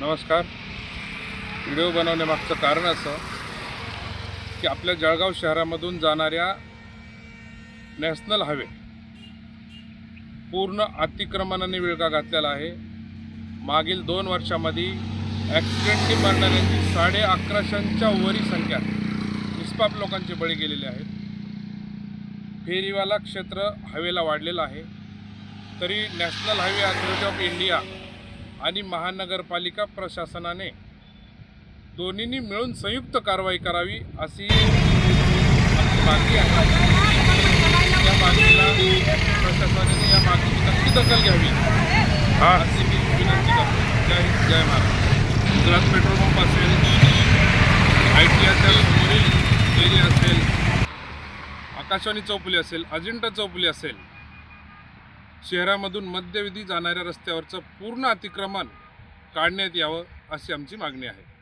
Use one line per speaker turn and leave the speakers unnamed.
नमस्कार. व्हिडिओ बनवण्यामागचं कारण असं की आपल्या जळगाव शहरामधून जाणाऱ्या नॅशनल हायवे पूर्ण अतिक्रमणाने विळगा घातलेला आहे. मागील दोन वर्षामध्ये ॲक्सिडेंटनी मरणाऱ्यांची साडे अकराशेच्या वरी संख्या निष्पाप लोकांचे बळी गेलेले आहेत फेरीवाला क्षेत्र हवेला वाढलेलं आहे. तरी national highway authority of India आणि महानगरपालिका प्रशासनाने दोन्हींनी मिळून संयुक्त कारवाई करावी अशी मागणी आहे. या मागणीला प्रशासनाने या मागणीची नक्की दखल घ्यावी. अशी मी विनंती करतो. जय हिंद जय महाराष्ट्र. गुजरात पेट्रोल पंप असेल आय टी असेल मुरील असेल आकाशवाणी चौफुली असेल अजिंठा चौफुली असेल शहरामधून मध्यविधी जाणाऱ्या रस्त्यावरचं पूर्ण अतिक्रमण काढण्यात यावं अशी आमची मागणी आहे.